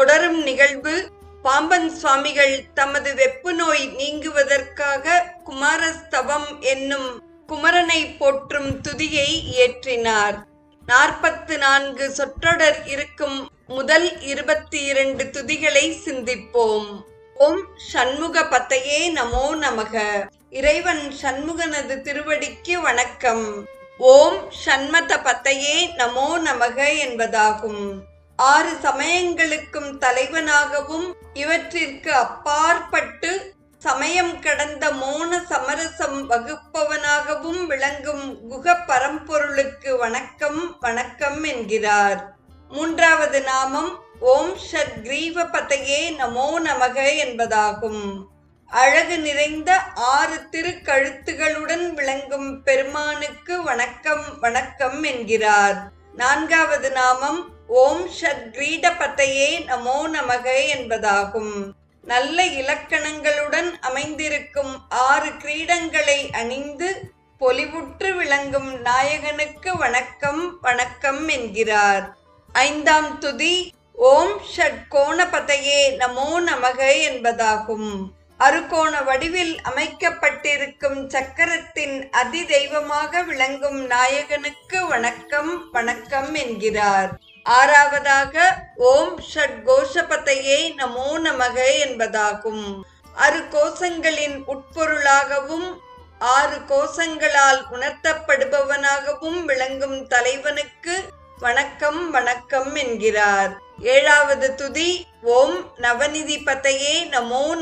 தொடரும் நிகழ்வு பாம்பன் சுவாமிகள் தமது வெப்பு நோய் நீங்குவதற்காக குமாரஸ்தவம் என்னும் குமரனை போற்றும் துதியை இயற்றினார் நாற்பத்து நான்கு சொற்றொடர் இருக்கும் முதல் இருபத்தி இரண்டு துதிகளை சிந்திப்போம். ஓம் சண்முக பத்தையே நமோ நமக. இறைவன் சண்முகனது திருவடிக்கு வணக்கம். ஓம் சண்மத பத்தையே நமோ நமக என்பதாகும். ஆறு சமயங்களுக்கும் தலைவனாகவும் இவற்றிற்கு அப்பாற்பட்டு சமயம் கடந்த மோன சமரசம் வகுப்பவனாகவும் விளங்கும் குக பரம்பொருளுக்கு வணக்கம் வணக்கம் என்கிறார். மூன்றாவது நாமம் ஓம் ஷட் கிரீவ பதையே நமோ நமக என்பதாகும். அழகு நிறைந்த ஆறு திருக்கழுத்துகளுடன் விளங்கும் பெருமானுக்கு வணக்கம் வணக்கம் என்கிறார். நான்காவது நாமம் ஓம் ஷட் நமோ நமக என்பதாகும். நல்ல இலக்கணங்களுடன் அமைந்திருக்கும் ஆறு கிரீடங்களை அணிந்து பொலிவுற்று விளங்கும் நாயகனுக்கு வணக்கம் வணக்கம் என்கிறார். ஐந்தாம் துதி ஓம் ஷட்கோணபதையே நமோ நமக என்பதாகும். அருகோண வடிவில் அமைக்கப்பட்டிருக்கும் சக்கரத்தின் அதி தெய்வமாக விளங்கும் நாயகனுக்கு வணக்கம் வணக்கம் என்கிறார். ஆறாவதாக ஓம் ஷட் கோஷபதையே நமோ நமக என்பதாகும். அரு கோஷங்களின் உட்பொருளாகவும் ஆறு கோஷங்களால் உணர்த்தப்படுபவனாகவும் விளங்கும் தலைவனுக்கு வணக்கம் வணக்கம் என்கிறார். ஏழாவது துதி ஓம் நவநிதி பதையே நமோ